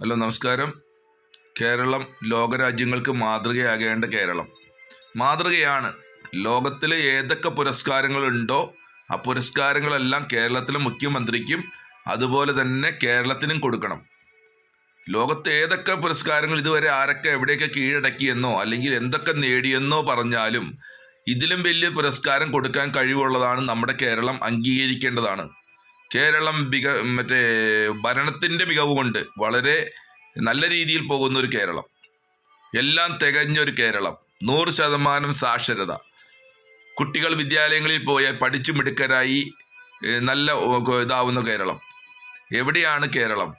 Hello നമസ്കാരം. കേരളം ലോകരാജ്യങ്ങൾക്ക് മാതൃകയാകേണ്ട കേരളം. മാതൃകയാണ്. ലോകത്തിലെ ഏതൊക്കെ പുരസ്കാരങ്ങളുണ്ടോ ആ പുരസ്കാരങ്ങളെല്ലാം കേരളത്തിലെ മുഖ്യമന്ത്രിക്കും അതുപോലെ തന്നെ കേരളത്തിനും കൊടുക്കണം. ലോകത്തെ ഏതൊക്കെ പുരസ്കാരങ്ങൾ ഇതുവരെ ആരൊക്കെ എവിടെയൊക്കെ കീഴടക്കിയെന്നോ അല്ലെങ്കിൽ എന്തൊക്കെ നേടിയെന്നോ പറഞ്ഞാലും ഇതിലും വലിയ പുരസ്കാരം കൊടുക്കാൻ കഴിവുള്ളതാണ് നമ്മുടെ കേരളം അംഗീകരിക്കേണ്ടതാണ്. കേരളം മിക മറ്റേ ഭരണത്തിന്റെ മികവ് കൊണ്ട് വളരെ നല്ല രീതിയിൽ പോകുന്ന ഒരു കേരളം. എല്ലാം തികഞ്ഞൊരു കേരളം. നൂറ് ശതമാനം സാക്ഷരത. കുട്ടികൾ വിദ്യാലയങ്ങളിൽ പോയാൽ പഠിച്ചു മിടുക്കരായി നല്ല ഇതാവുന്ന കേരളം. എവിടെയാണ് കേരളം?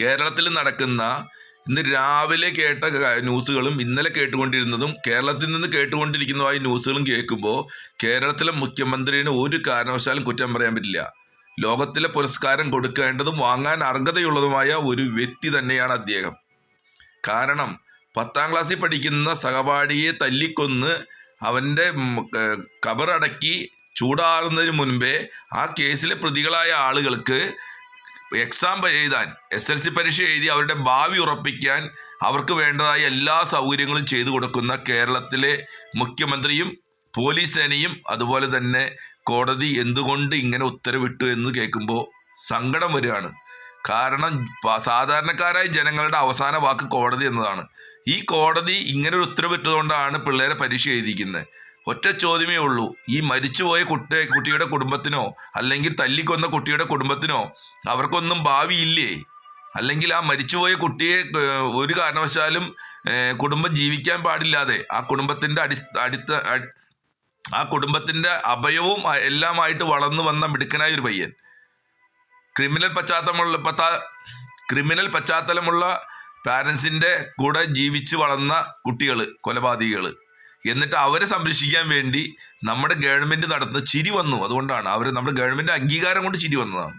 കേരളത്തിൽ നടക്കുന്ന ഇന്ന് രാവിലെ കേട്ട ന്യൂസുകളും ഇന്നലെ കേട്ടുകൊണ്ടിരുന്നതും കേരളത്തിൽ നിന്ന് കേട്ടുകൊണ്ടിരിക്കുന്നതായി ന്യൂസുകളും കേൾക്കുമ്പോൾ കേരളത്തിലെ മുഖ്യമന്ത്രിന് ഒരു കാരണവശാലും കുറ്റം പറയാൻ പറ്റില്ല. ലോകത്തിലെ പുരസ്കാരം കൊടുക്കേണ്ടതും വാങ്ങാൻ അർഹതയുള്ളതുമായ ഒരു വ്യക്തി തന്നെയാണ് അദ്ദേഹം. കാരണം പത്താം ക്ലാസ്സിൽ പഠിക്കുന്ന സഹപാഠിയെ തല്ലിക്കൊന്ന് അവന്റെ കബറടക്കി ചൂടാറുന്നതിന് മുൻപേ ആ കേസിലെ പ്രതികളായ ആളുകൾക്ക് എക്സാം എഴുതാൻ എസ് എൽ സി പരീക്ഷ എഴുതി അവരുടെ ഭാവി ഉറപ്പിക്കാൻ അവർക്ക് വേണ്ടതായ എല്ലാ സൗകര്യങ്ങളും ചെയ്തു കൊടുക്കുന്ന കേരളത്തിലെ മുഖ്യമന്ത്രിയും പോലീസ് സേനയും അതുപോലെ തന്നെ കോടതി എന്തുകൊണ്ട് ഇങ്ങനെ ഉത്തരവിട്ടു എന്ന് കേൾക്കുമ്പോൾ സങ്കടം വരികയാണ്. കാരണം സാധാരണക്കാരായ ജനങ്ങളുടെ അവസാന വാക്ക് കോടതി എന്നതാണ്. ഈ കോടതി ഇങ്ങനെ ഒരു ഉത്തരവിട്ടതുകൊണ്ടാണ് പിള്ളേരെ പരീക്ഷ എഴുതിക്കുന്നത് ഒറ്റ ചോദ്യമേ ഉള്ളൂ. ഈ മരിച്ചുപോയ കുട്ടി കുട്ടിയുടെ കുടുംബത്തിനോ അല്ലെങ്കിൽ തല്ലിക്കൊന്ന കുട്ടിയുടെ കുടുംബത്തിനോ അവർക്കൊന്നും ഭാവിയില്ലേ? അല്ലെങ്കിൽ ആ മരിച്ചുപോയ കുട്ടിയെ ഒരു കാരണവശാലും കുടുംബം ജീവിക്കാൻ പാടില്ലാതെ ആ കുടുംബത്തിന്റെ അടി അടുത്ത ആ കുടുംബത്തിന്റെ അഭയവും എല്ലാമായിട്ട് വളർന്നു വന്ന മിടുക്കനായ ഒരു പയ്യൻ. ക്രിമിനൽ പശ്ചാത്തലമുള്ള ക്രിമിനൽ പശ്ചാത്തലമുള്ള പാരൻസിന്റെ കൂടെ ജീവിച്ച് വളർന്ന കുട്ടികൾ കൊലപാതകികൾ എന്നിട്ട് അവരെ സംരക്ഷിക്കാൻ വേണ്ടി നമ്മുടെ ഗവൺമെന്റ് നടത്തുന്ന ചിരി വന്നു. അതുകൊണ്ടാണ് അവർ നമ്മുടെ ഗവൺമെന്റ് അംഗീകാരം കൊണ്ട് ചിരി വന്നതാണ്.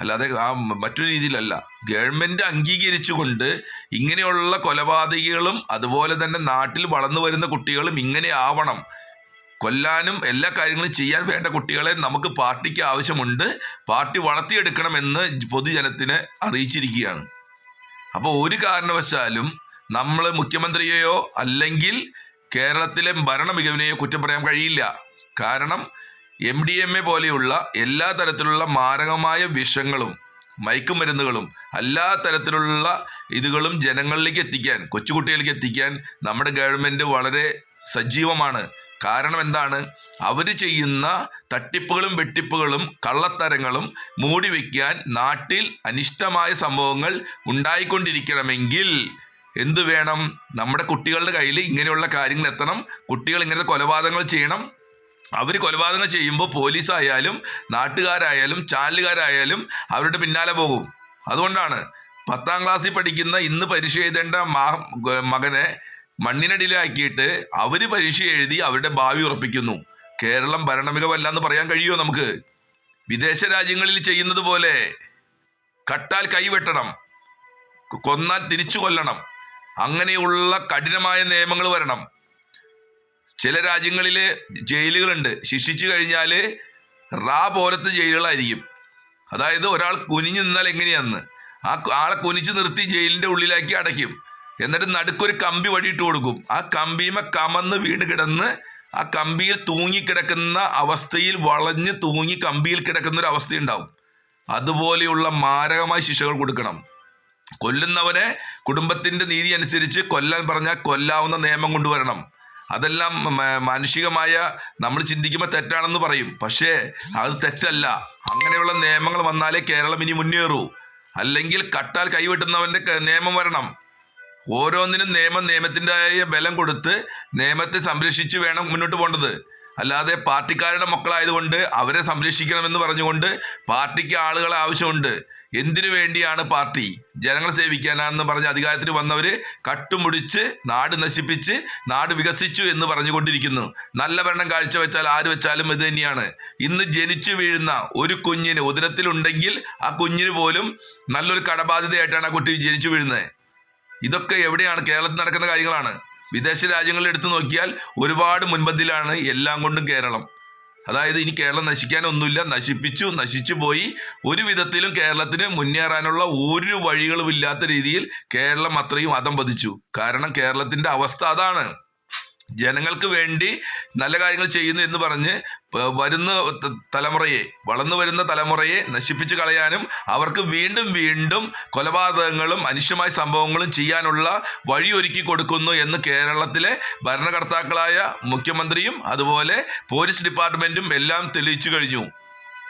അല്ലാതെ ആ മറ്റൊരു രീതിയിലല്ല. ഗവൺമെന്റ് അംഗീകരിച്ചുകൊണ്ട് ഇങ്ങനെയുള്ള കൊലപാതകികളും അതുപോലെ തന്നെ നാട്ടിൽ വളർന്നു വരുന്ന കുട്ടികളും ഇങ്ങനെ ആവണം. കൊല്ലാനും എല്ലാ കാര്യങ്ങളും ചെയ്യാൻ വേണ്ട കുട്ടികളെ നമുക്ക് പാർട്ടിക്ക് ആവശ്യമുണ്ട്. പാർട്ടി വളർത്തിയെടുക്കണമെന്ന് പൊതുജനത്തിനെ അറിയിച്ചിരിക്കുകയാണ്. അപ്പോൾ ഒരു കാരണവശാലും നമ്മൾ മുഖ്യമന്ത്രിയെയോ അല്ലെങ്കിൽ കേരളത്തിലെ ഭരണ മികവിനെയോ കുറ്റം പറയാൻ കഴിയില്ല. കാരണം എം ഡി എം എ പോലെയുള്ള എല്ലാ തരത്തിലുള്ള മാരകമായ വിഷങ്ങളും മയക്കുമരുന്നുകളും എല്ലാ തരത്തിലുള്ള ഇതുകളും ജനങ്ങളിലേക്ക് എത്തിക്കാൻ കൊച്ചുകുട്ടികളിലേക്ക് എത്തിക്കാൻ നമ്മുടെ ഗവൺമെന്റ് വളരെ സജീവമാണ്. കാരണം എന്താണ്? അവർ ചെയ്യുന്ന തട്ടിപ്പുകളും വെട്ടിപ്പുകളും കള്ളത്തരങ്ങളും മൂടി വയ്ക്കാൻ നാട്ടിൽ അനിഷ്ടമായ സംഭവങ്ങൾ ഉണ്ടായിക്കൊണ്ടിരിക്കണമെങ്കിൽ എന്തു വേണം? നമ്മുടെ കുട്ടികളുടെ കയ്യിൽ ഇങ്ങനെയുള്ള കാര്യങ്ങൾ എത്തണം. കുട്ടികൾ ഇങ്ങനത്തെ കൊലപാതകങ്ങൾ ചെയ്യണം. അവർ കൊലപാതകങ്ങൾ ചെയ്യുമ്പോൾ പോലീസായാലും നാട്ടുകാരായാലും ചാനലുകാരായാലും അവരുടെ പിന്നാലെ പോകും. അതുകൊണ്ടാണ് പത്താം ക്ലാസ്സിൽ പഠിക്കുന്ന ഇന്ന് പരീക്ഷ എഴുതേണ്ട മകനെ മണ്ണിനടിയിലാക്കിയിട്ട് അവർ പരീക്ഷ എഴുതി അവരുടെ ഭാവി ഉറപ്പിക്കുന്നു. കേരളം ഭരണമികവല്ല എന്ന് പറയാൻ കഴിയുമോ നമുക്ക്? വിദേശ രാജ്യങ്ങളിൽ ചെയ്യുന്നത് പോലെ കട്ടാൽ കൈവെട്ടണം കൊന്നാൽ തിരിച്ചു കൊല്ലണം അങ്ങനെയുള്ള കഠിനമായ നിയമങ്ങൾ വരണം. ചില രാജ്യങ്ങളിൽ ജയിലുകളുണ്ട്. ശിക്ഷിച്ചു കഴിഞ്ഞാൽ റാ പോലത്തെ ജയിലുകളായിരിക്കും. അതായത് ഒരാൾ കുനിഞ്ഞു നിന്നാൽ എങ്ങനെയാന്ന്? ആ ആളെ കുനിച്ച് നിർത്തി ജയിലിന്റെ ഉള്ളിലാക്കി അടയ്ക്കും. എന്നിട്ട് നടുക്കൊരു കമ്പി വടിയിട്ട് കൊടുക്കും. ആ കമ്പിമ കമന്ന് വീണ് കിടന്ന് ആ കമ്പിയിൽ തൂങ്ങിക്കിടക്കുന്ന അവസ്ഥയിൽ വളഞ്ഞ് തൂങ്ങി കമ്പിയിൽ കിടക്കുന്ന ഒരു അവസ്ഥയുണ്ടാവും അതുപോലെയുള്ള മാരകമായ ശിക്ഷകൾ കൊടുക്കണം. കൊല്ലുന്നവനെ കുടുംബത്തിന്റെ നീതി അനുസരിച്ച് കൊല്ലാൻ പറഞ്ഞാൽ കൊല്ലാവുന്ന നിയമം കൊണ്ടുവരണം. അതെല്ലാം മാനുഷികമായ നമ്മൾ ചിന്തിക്കുമ്പോൾ തെറ്റാണെന്ന് പറയും. പക്ഷേ അത് തെറ്റല്ല. അങ്ങനെയുള്ള നിയമങ്ങൾ വന്നാലേ കേരളം ഇനി മുന്നേറൂ. അല്ലെങ്കിൽ കട്ടാൽ കൈവെട്ടുന്നവന്റെ നിയമം വരണം. ഓരോന്നിനും നിയമം നിയമത്തിന്റെതായ ബലം കൊടുത്ത് നിയമത്തെ സംരക്ഷിച്ച് വേണം മുന്നോട്ട് പോകേണ്ടത്. അല്ലാതെ പാർട്ടിക്കാരുടെ മക്കളായതുകൊണ്ട് അവരെ സംരക്ഷിക്കണമെന്ന് പറഞ്ഞുകൊണ്ട് പാർട്ടിക്ക് ആളുകളെ ആവശ്യമുണ്ട്. എന്തിനു വേണ്ടിയാണ് പാർട്ടി ജനങ്ങളെ സേവിക്കാനാണെന്ന് പറഞ്ഞ് അധികാരത്തിൽ വന്നവർ കട്ടുമുടിച്ച് നാട് നശിപ്പിച്ച് നാട് വികസിച്ചു എന്ന് പറഞ്ഞുകൊണ്ടിരിക്കുന്നു. നല്ല ഭരണം കാഴ്ചവെച്ചാൽ ആര് വെച്ചാലും ഇത് തന്നെയാണ്. ഇന്ന് ജനിച്ചു വീഴുന്ന ഒരു കുഞ്ഞിന് ഉദരത്തിലുണ്ടെങ്കിൽ ആ കുഞ്ഞിന് പോലും നല്ലൊരു കടബാധ്യതയായിട്ടാണ് ആ കുട്ടി ജനിച്ചു വീഴുന്നത്. ഇതൊക്കെ എവിടെയാണ്? കേരളത്തിൽ നടക്കുന്ന കാര്യങ്ങളാണ്. വിദേശ രാജ്യങ്ങളിൽ എടുത്തു നോക്കിയാൽ ഒരുപാട് മുൻപന്തിയിലാണ് എല്ലാം കൊണ്ടും കേരളം. അതായത് ഇനി കേരളം നശിക്കാനൊന്നുമില്ല. നശിപ്പിച്ചു നശിച്ചു പോയി. ഒരു വിധത്തിലും കേരളത്തിന് മുന്നേറാനുള്ള ഒരു വഴികളും ഇല്ലാത്ത രീതിയിൽ കേരളം അത്രയും അതം പതിച്ചു. കാരണം കേരളത്തിന്റെ അവസ്ഥ അതാണ്. ജനങ്ങൾക്ക് വേണ്ടി നല്ല കാര്യങ്ങൾ ചെയ്യുന്നു എന്ന് പറഞ്ഞ് വരുന്ന തലമുറയെ വളർന്നു വരുന്ന തലമുറയെ നശിപ്പിച്ചു കളയാനും അവർക്ക് വീണ്ടും വീണ്ടും കൊലപാതകങ്ങളും അനിഷ്ടമായ സംഭവങ്ങളും ചെയ്യാനുള്ള വഴിയൊരുക്കി കൊടുക്കുന്നു എന്ന് കേരളത്തിലെ ഭരണകർത്താക്കളായ മുഖ്യമന്ത്രിയും അതുപോലെ പോലീസ് ഡിപ്പാർട്ട്മെന്റും എല്ലാം തെളിയിച്ചു കഴിഞ്ഞു.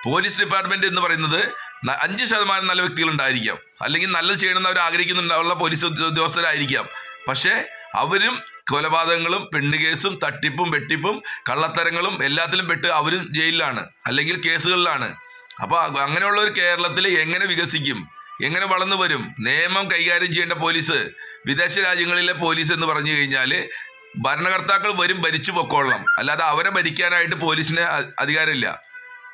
പോലീസ് ഡിപ്പാർട്ട്മെന്റ് എന്ന് പറയുന്നത് അഞ്ച് ശതമാനം നല്ല വ്യക്തികൾ ഉണ്ടായിരിക്കാം അല്ലെങ്കിൽ നല്ലത് ചെയ്യണമെന്ന് അവർ ആഗ്രഹിക്കുന്നുണ്ടാവുള്ള പോലീസ് ഉദ്യോഗസ്ഥരായിരിക്കാം. പക്ഷേ അവരും കൊലപാതകങ്ങളും പെണ്ണുകേസും തട്ടിപ്പും വെട്ടിപ്പും കള്ളത്തരങ്ങളും എല്ലാത്തിലും പെട്ട് അവരും ജയിലിലാണ് അല്ലെങ്കിൽ കേസുകളിലാണ്. അപ്പോൾ അങ്ങനെയുള്ള ഒരു കേരളത്തിൽ എങ്ങനെ വികസിക്കും? എങ്ങനെ വളർന്നു വരും? നിയമം കൈകാര്യം ചെയ്യേണ്ട പോലീസ് വിദേശ രാജ്യങ്ങളിലെ പോലീസ് എന്ന് പറഞ്ഞു കഴിഞ്ഞാൽ ഭരണകർത്താക്കൾ വരും ഭരിച്ചു പൊക്കോളണം. അല്ലാതെ അവരെ ഭരിക്കാനായിട്ട് പോലീസിന് അധികാരമില്ല.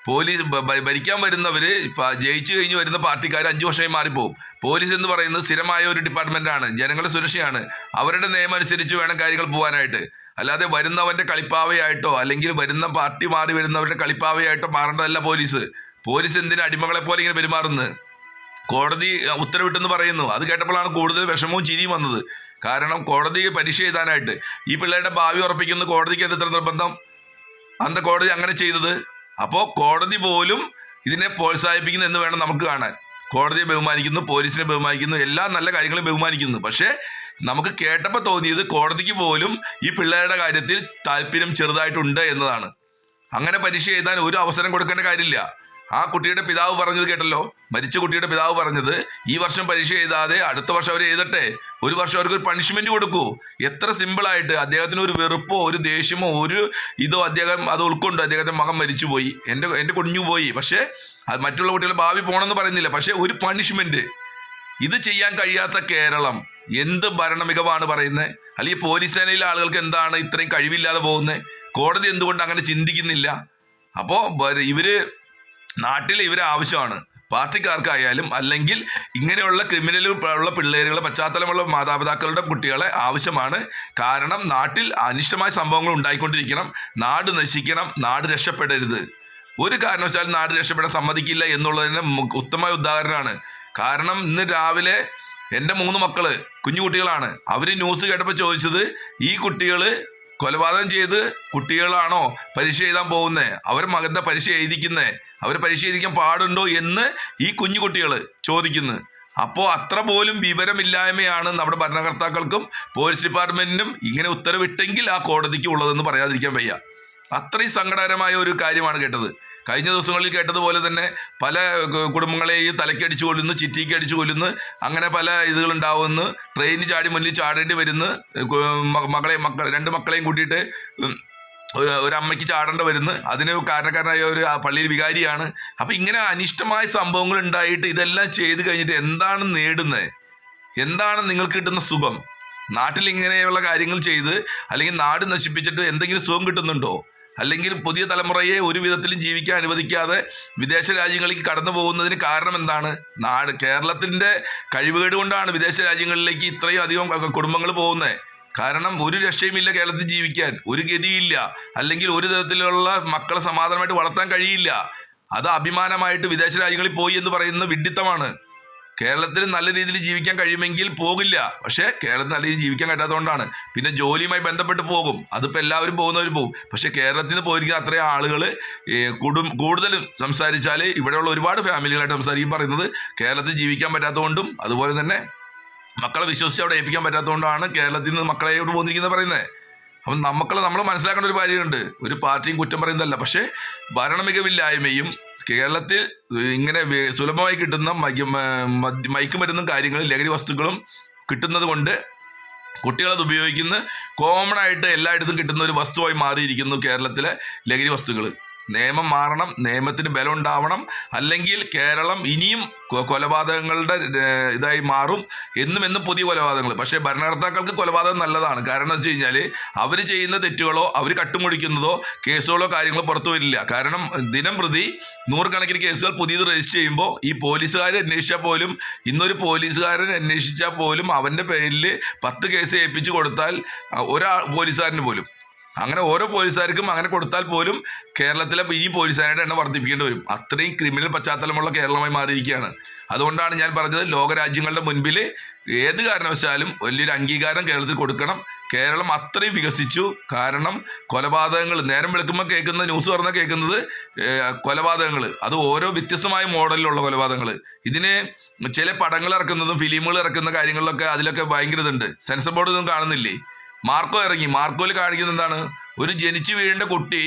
പോലീസ് ഭരിക്കാൻ വരുന്നവര് ഇപ്പൊ ജയിച്ചു കഴിഞ്ഞ് വരുന്ന പാർട്ടിക്കാർ അഞ്ചു വർഷമായി മാറിപ്പോവും. പോലീസ് എന്ന് പറയുന്നത് സ്ഥിരമായ ഒരു ഡിപ്പാർട്ട്മെന്റ് ആണ് ജനങ്ങളുടെ സുരക്ഷയാണ്. അവരുടെ നിയമം അനുസരിച്ച് വേണം കാര്യങ്ങൾ പോകാനായിട്ട് അല്ലാതെ വരുന്നവന്റെ കളിപ്പാവയായിട്ടോ അല്ലെങ്കിൽ വരുന്ന പാർട്ടി മാറി വരുന്നവരുടെ കളിപ്പാവയായിട്ടോ മാറേണ്ടതല്ല പോലീസ്. പോലീസ് എന്തിനാ അടിമകളെ പോലെ ഇങ്ങനെ പെരുമാറുന്നത്? കോടതി ഉത്തരവിട്ടെന്ന് പറയുന്നു. അത് കേട്ടപ്പോഴാണ് കൂടുതൽ വിഷമവും ചിരിയും വന്നത്. കാരണം കോടതി പരീക്ഷ എഴുതാനായിട്ട് ഈ പിള്ളേരുടെ ഭാവി ഉറപ്പിക്കുന്ന കോടതിക്ക് എന്ത് നിർബന്ധം? അന്ന് കോടതി അങ്ങനെ ചെയ്തത്? അപ്പോൾ കോടതി പോലും ഇതിനെ പ്രോത്സാഹിപ്പിക്കുന്നു എന്ന് വേണം നമുക്ക് കാണാൻ. കോടതിയെ ബഹുമാനിക്കുന്നു പോലീസിനെ ബഹുമാനിക്കുന്നു എല്ലാ നല്ല കാര്യങ്ങളും ബഹുമാനിക്കുന്നു. പക്ഷേ നമുക്ക് കേട്ടപ്പോൾ തോന്നിയത് കോടതിക്ക് പോലും ഈ പിള്ളേരുടെ കാര്യത്തിൽ താല്പര്യം ചെറുതായിട്ടുണ്ട് എന്നതാണ്. അങ്ങനെ പരീക്ഷ എഴുതാൻ ഒരു അവസരം കൊടുക്കേണ്ട കാര്യമില്ല. ആ കുട്ടിയുടെ പിതാവ് പറഞ്ഞത് കേട്ടല്ലോ? മരിച്ച കുട്ടിയുടെ പിതാവ് പറഞ്ഞത് ഈ വർഷം പരീക്ഷ എഴുതാതെ അടുത്ത വർഷം അവർ എഴുതട്ടെ. ഒരു വർഷം അവർക്ക് ഒരു പണിഷ്മെന്റ് കൊടുക്കൂ. എത്ര സിമ്പിളായിട്ട് അദ്ദേഹത്തിന് ഒരു വെറുപ്പോ ഒരു ദേഷ്യമോ ഒരു ഇതോ അദ്ദേഹം അത് ഉൾക്കൊണ്ടു. അദ്ദേഹത്തിന്റെ മകൻ മരിച്ചുപോയി. എന്റെ എന്റെ കുഞ്ഞു പോയി. പക്ഷേ അത് മറ്റുള്ള കുട്ടികളെ ഭാവി പോകണമെന്ന് പറയുന്നില്ല. പക്ഷേ ഒരു പണിഷ്മെന്റ് ഇത് ചെയ്യാൻ കഴിയാത്ത കേരളം എന്ത് ഭരണ മികവാണ് പറയുന്നത് അല്ലെങ്കിൽ പോലീസ് സേനയിലെ ആളുകൾക്ക് എന്താണ് ഇത്രയും കഴിവില്ലാതെ പോകുന്നത് കോടതി എന്തുകൊണ്ട് അങ്ങനെ ചിന്തിക്കുന്നില്ല? അപ്പോൾ ഇവർ നാട്ടിൽ ഇവർ ആവശ്യമാണ് പാർട്ടിക്കാർക്കായാലും അല്ലെങ്കിൽ ഇങ്ങനെയുള്ള ക്രിമിനൽ ഉള്ള പിള്ളേരുകളെ പശ്ചാത്തലമുള്ള മാതാപിതാക്കളുടെ കുട്ടികളെ ആവശ്യമാണ്. കാരണം നാട്ടിൽ അനിഷ്ടമായ സംഭവങ്ങൾ ഉണ്ടായിക്കൊണ്ടിരിക്കണം. നാട് നശിക്കണം നാട് രക്ഷപ്പെടരുത്. ഒരു കാരണവശാലും നാട് രക്ഷപ്പെടാൻ സമ്മതിക്കില്ല എന്നുള്ളതിന് ഉത്തമ ഉദാഹരണമാണ്. കാരണം ഇന്ന് രാവിലെ എന്റെ മൂന്ന് മക്കൾ കുഞ്ഞു കുട്ടികളാണ്. അവർ ന്യൂസ് കേട്ടപ്പോൾ ചോദിച്ചത് ഈ കുട്ടികൾ കൊലപാതകം ചെയ്ത് കുട്ടികളാണോ പരീക്ഷ എഴുതാൻ പോകുന്നത് അവർ മകന്റെ പരീക്ഷ എഴുതിക്കുന്നേ? അവർ പരിശീലിക്കാൻ പാടുണ്ടോ എന്ന് ഈ കുഞ്ഞു കുട്ടികൾ ചോദിക്കുന്നു. അപ്പോൾ അത്ര പോലും വിവരമില്ലായ്മയാണ് നമ്മുടെ ഭരണകർത്താക്കൾക്കും പോലീസ് ഡിപ്പാർട്ട്മെന്റിനും ഇങ്ങനെ ഉത്തരവിട്ടെങ്കിൽ ആ കോടതിക്ക് ഉള്ളതെന്ന് പറയാതിരിക്കാൻ വയ്യ. അത്രയും സങ്കടകരമായ ഒരു കാര്യമാണ് കേട്ടത്. കഴിഞ്ഞ ദിവസങ്ങളിൽ കേട്ടതുപോലെ തന്നെ പല കുടുംബങ്ങളെയും തലക്കടിച്ചു കൊല്ലുന്നു ചിറ്റിക്ക് അടിച്ചു കൊല്ലുന്നു അങ്ങനെ പല ഇതുകളുണ്ടാവുന്നു. ട്രെയിനിൽ ചാടി മുന്നിൽ ചാടേണ്ടി വരുന്നു. മകളെ മക്കൾ രണ്ട് മക്കളെയും കൂട്ടിയിട്ട് ഒരു- അമ്മയ്ക്ക് ചാടേണ്ട വരുന്നു. അതിന് കാരണക്കാരനായ ഒരു പള്ളിയിൽ വികാരിയാണ്. അപ്പൊ ഇങ്ങനെ അനിഷ്ടമായ സംഭവങ്ങൾ ഉണ്ടായിട്ട് ഇതെല്ലാം ചെയ്ത് കഴിഞ്ഞിട്ട് എന്താണ് നേടുന്നത് എന്താണ് നിങ്ങൾക്ക് കിട്ടുന്ന സുഖം? നാട്ടിൽ ഇങ്ങനെയുള്ള കാര്യങ്ങൾ ചെയ്ത് അല്ലെങ്കിൽ നാട് നശിപ്പിച്ചിട്ട് എന്തെങ്കിലും സുഖം കിട്ടുന്നുണ്ടോ? അല്ലെങ്കിൽ പുതിയ തലമുറയെ ഒരു വിധത്തിലും ജീവിക്കാൻ അനുവദിക്കാതെ വിദേശ രാജ്യങ്ങളിലേക്ക് കടന്നു പോകുന്നതിന് കാരണം എന്താണ്? നാട് കേരളത്തിന്റെ കഴിവുകേട് കൊണ്ടാണ് വിദേശ രാജ്യങ്ങളിലേക്ക് ഇത്രയും അധികം കുടുംബങ്ങൾ പോകുന്നത് കാരണം ഒരു രക്ഷയുമില്ല കേരളത്തിൽ ജീവിക്കാൻ. ഒരു ഗതിയില്ല. അല്ലെങ്കിൽ ഒരു തരത്തിലുള്ള മക്കളെ സമാധാനമായിട്ട് വളർത്താൻ കഴിയില്ല. അത് അഭിമാനമായിട്ട് വിദേശ രാജ്യങ്ങളിൽ പോയി എന്ന് പറയുന്ന വിഡിത്തമാണ് കേരളത്തിൽ നല്ല രീതിയിൽ ജീവിക്കാൻ കഴിയുമെങ്കിൽ പോകില്ല. പക്ഷേ കേരളത്തിൽ നല്ല രീതിയിൽ ജീവിക്കാൻ കഴിയാത്തതുകൊണ്ടാണ്. പിന്നെ ജോലിയുമായി ബന്ധപ്പെട്ട് പോകും. അതിപ്പോൾ എല്ലാവരും പോകുന്നവർ പോകും പക്ഷേ കേരളത്തിൽ നിന്ന് പോയിരിക്കുന്ന അത്രയും ആളുകൾ കുടും കൂടുതലും സംസാരിച്ചാൽ ഇവിടെയുള്ള ഒരുപാട് ഫാമിലികളായിട്ട് സംസാരിക്കും പറയുന്നത് കേരളത്തിൽ ജീവിക്കാൻ പറ്റാത്തതുകൊണ്ടും അതുപോലെ തന്നെ മക്കളെ വിശ്വസിച്ച് അവിടെ ഏൽപ്പിക്കാൻ പറ്റാത്തതുകൊണ്ടാണ് കേരളത്തിൽ നിന്ന് മക്കളെ ഇവിടെ പോന്നിരിക്കുന്നത് പറയുന്നത്. അപ്പം നമുക്ക് നമ്മൾ മനസ്സിലാക്കേണ്ട ഒരു കാര്യമുണ്ട്. ഒരു പാർട്ടിയും കുറ്റം പറയുന്നതല്ല. പക്ഷേ ഭരണമികവില്ലായ്മയും കേരളത്തിൽ ഇങ്ങനെ സുലഭമായി കിട്ടുന്ന മയക്കുമരുന്നും കാര്യങ്ങളും ലഹരി വസ്തുക്കളും കിട്ടുന്നത് കൊണ്ട് കുട്ടികളത് ഉപയോഗിക്കുന്ന കോമൺ ആയിട്ട് എല്ലായിടത്തും കിട്ടുന്ന ഒരു വസ്തുവായി മാറിയിരിക്കുന്നു കേരളത്തിലെ ലഹരി വസ്തുക്കൾ നിയമം മാറണം നിയമത്തിന് ബലം ഉണ്ടാവണം അല്ലെങ്കിൽ കേരളം ഇനിയും കൊലപാതകങ്ങളുടെ ഇതായി മാറും എന്നും എന്നും പുതിയ കൊലപാതകങ്ങൾ. പക്ഷേ ഭരണകർത്താക്കൾക്ക് കൊലപാതകം നല്ലതാണ്. കാരണം എന്ന് വെച്ച് കഴിഞ്ഞാൽ അവർ ചെയ്യുന്ന തെറ്റുകളോ അവർ കട്ടുമുടിക്കുന്നതോ കേസുകളോ കാര്യങ്ങളോ പുറത്തു വരില്ല. കാരണം ദിനം പ്രതി നൂറുകണക്കിന് കേസുകൾ പുതിയത് രജിസ്റ്റർ ചെയ്യുമ്പോൾ ഈ പോലീസുകാർ അന്വേഷിച്ചാൽ പോലും ഇന്നൊരു പോലീസുകാരൻ അന്വേഷിച്ചാൽ പോലും അവന്റെ പേരിൽ പത്ത് കേസ് ഏൽപ്പിച്ചു കൊടുത്താൽ ഒരാൾ ഒരാ പോലീസുകാരന് പോലും. അങ്ങനെ ഓരോ പോലീസുകാർക്കും അങ്ങനെ കൊടുത്താൽ പോലും കേരളത്തിലെ ഇനി പോലീസുകാരുടെ എണ്ണം വർദ്ധിപ്പിക്കേണ്ടി വരും. അത്രയും ക്രിമിനൽ പശ്ചാത്തലമുള്ള കേരളമായി മാറിയിരിക്കുകയാണ്. അതുകൊണ്ടാണ് ഞാൻ പറഞ്ഞത് ലോകരാജ്യങ്ങളുടെ മുൻപിൽ ഏത് കാരണവശാലും വലിയൊരു അംഗീകാരം കേരളത്തിൽ കൊടുക്കണം. കേരളം അത്രയും വികസിച്ചു. കാരണം കൊലപാതകങ്ങൾ നേരം വെളുക്കുമ്പോൾ കേൾക്കുന്ന ന്യൂസ് പറഞ്ഞാൽ കേൾക്കുന്നത് കൊലപാതകങ്ങൾ അത് ഓരോ വ്യത്യസ്തമായ മോഡലിലുള്ള കൊലപാതകങ്ങൾ ഇതിന് ചില പടങ്ങൾ ഇറക്കുന്നതും ഫിലിമുകൾ ഇറക്കുന്ന കാര്യങ്ങളിലൊക്കെ അതിലൊക്കെ ഭയങ്കര ഇതുണ്ട്. സെൻസർ ബോർഡ് ഒന്നും കാണുന്നില്ലേ? മാർക്കോ ഇറങ്ങി. മാർക്കോയിൽ കാണിക്കുന്നത് എന്താണ്? ഒരു ജനിച്ചു വീഴേണ്ട കുട്ടി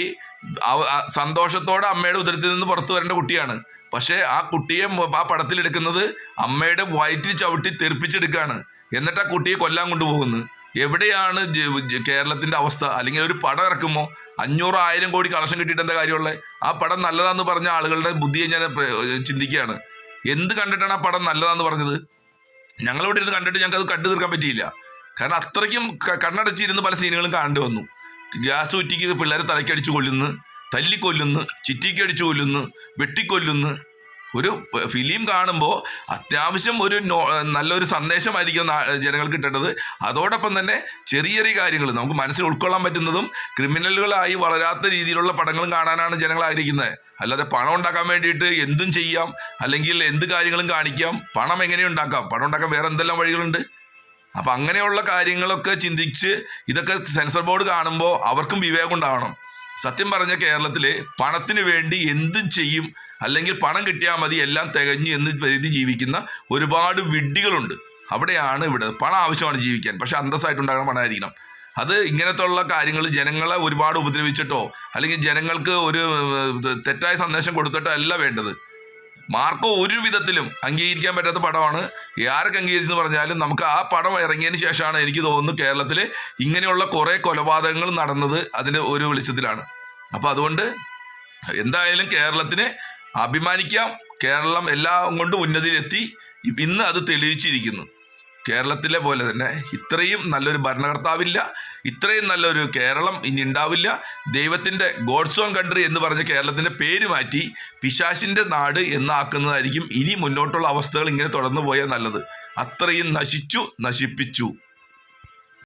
സന്തോഷത്തോടെ അമ്മയുടെ ഉദരത്തിൽ നിന്ന് പുറത്തു വരേണ്ട കുട്ടിയാണ്. പക്ഷേ ആ കുട്ടിയെ ആ പടത്തിലെടുക്കുന്നത് അമ്മയുടെ വയറ്റിൽ ചവിട്ടി തെറിപ്പിച്ചെടുക്കുകയാണ് എന്നിട്ട് ആ കുട്ടിയെ കൊല്ലാൻ കൊണ്ടുപോകുന്നു. എവിടെയാണ് കേരളത്തിന്റെ അവസ്ഥ? അല്ലെങ്കിൽ ഒരു പടം ഇറക്കുമോ? അഞ്ഞൂറ് ആയിരം കോടി കളക്ഷൻ കിട്ടിയിട്ട് എന്താ കാര്യമുള്ളത് ആ പടം നല്ലതാന്ന് പറഞ്ഞ ആളുകളുടെ ബുദ്ധിയെ ഞാൻ ചിന്തിക്കുകയാണ്. എന്ത് കണ്ടിട്ടാണ് ആ പടം നല്ലതാന്ന് പറഞ്ഞത്? ഞങ്ങളിവിടെ ഇരുന്ന് കണ്ടിട്ട് ഞങ്ങൾക്ക് അത് കണ്ടു തീർക്കാൻ പറ്റിയില്ല. കാരണം അത്രയ്ക്കും കണ്ണടച്ചിരുന്ന് പല സീനുകളും കാണേണ്ടി വന്നു. ഗ്യാസ് കുറ്റിക്ക് പിള്ളേരെ തലക്കടിച്ച് കൊല്ലുന്നു തല്ലിക്കൊല്ലുന്നു ചിറ്റിക്കടിച്ച് കൊല്ലുന്നു വെട്ടിക്കൊല്ലുന്നു. ഒരു ഫിലിം കാണുമ്പോൾ അത്യാവശ്യം ഒരു നല്ലൊരു സന്ദേശമായിരിക്കും ജനങ്ങൾ കിട്ടേണ്ടത്. അതോടൊപ്പം തന്നെ ചെറിയ ചെറിയ കാര്യങ്ങൾ നമുക്ക് മനസ്സിൽ ഉൾക്കൊള്ളാൻ പറ്റുന്നതും ക്രിമിനലുകളായി വളരാത്ത രീതിയിലുള്ള പടങ്ങളും കാണാനാണ് ജനങ്ങൾ ആഗ്രഹിക്കുന്നത്. അല്ലാതെ പണം ഉണ്ടാക്കാൻ വേണ്ടിയിട്ട് എന്തും ചെയ്യാം അല്ലെങ്കിൽ എന്ത് കാര്യങ്ങളും കാണിക്കാം പണം എങ്ങനെ ഉണ്ടാക്കാം? പണം ഉണ്ടാക്കാൻ വേറെ എന്തെല്ലാം വഴികളുണ്ട്? അപ്പം അങ്ങനെയുള്ള കാര്യങ്ങളൊക്കെ ചിന്തിച്ച് ഇതൊക്കെ സെൻസർ ബോർഡ് കാണുമ്പോൾ അവർക്കും വിവേകം ഉണ്ടാവണം. സത്യം പറഞ്ഞ കേരളത്തിൽ പണത്തിന് വേണ്ടി എന്തും ചെയ്യും അല്ലെങ്കിൽ പണം കിട്ടിയാൽ മതി എല്ലാം തികഞ്ഞു എന്ന് കരുതി ജീവിക്കുന്ന ഒരുപാട് വിഡ്ഢികളുണ്ട്. അവിടെയാണ് ഇവിടെ പണം ആവശ്യമാണ് ജീവിക്കാൻ. പക്ഷെ അന്തസ്സായിട്ടുണ്ടാകണം പണമായിരിക്കണം. അത് ഇങ്ങനത്തെ ഉള്ള കാര്യങ്ങൾ ജനങ്ങളെ ഒരുപാട് ഉപദ്രവിച്ചിട്ടോ അല്ലെങ്കിൽ ജനങ്ങൾക്ക് ഒരു തെറ്റായ സന്ദേശം കൊടുത്തിട്ടോ അല്ല വേണ്ടത്. മാർക്കോ ഒരു വിധത്തിലും അംഗീകരിക്കാൻ പറ്റാത്ത പടമാണ്. ആരൊക്കെ അംഗീകരിച്ചെന്ന് പറഞ്ഞാലും നമുക്ക് ആ പടം ഇറങ്ങിയതിന് ശേഷമാണ് എനിക്ക് തോന്നുന്നു കേരളത്തിൽ ഇങ്ങനെയുള്ള കുറേ കൊലപാതകങ്ങൾ നടന്നത് അതിന്റെ ഒരു വെളിച്ചത്തിലാണ്. അപ്പോൾ അതുകൊണ്ട് എന്തായാലും കേരളത്തിന് അഭിമാനിക്കാം. കേരളം എല്ലാം കൊണ്ടും ഉന്നതിയിലെത്തി. ഇന്ന് അത് തെളിയിച്ചിരിക്കുന്നു. കേരളത്തിലെ പോലെ തന്നെ ഇത്രയും നല്ലൊരു ഭരണകർത്താവില്ല ഇത്രയും നല്ലൊരു കേരളം ഇനി ഉണ്ടാവില്ല. ദൈവത്തിന്റെ ഗോഡ്സ് ഓൺ കൺട്രി എന്ന് പറഞ്ഞ് കേരളത്തിന്റെ പേര് മാറ്റി പിശാശിന്റെ നാട് എന്നാക്കുന്നതായിരിക്കും ഇനി മുന്നോട്ടുള്ള അവസ്ഥകൾ ഇങ്ങനെ തുടർന്നു പോയാൽ നല്ലത്. അത്രയും നശിച്ചു നശിപ്പിച്ചു.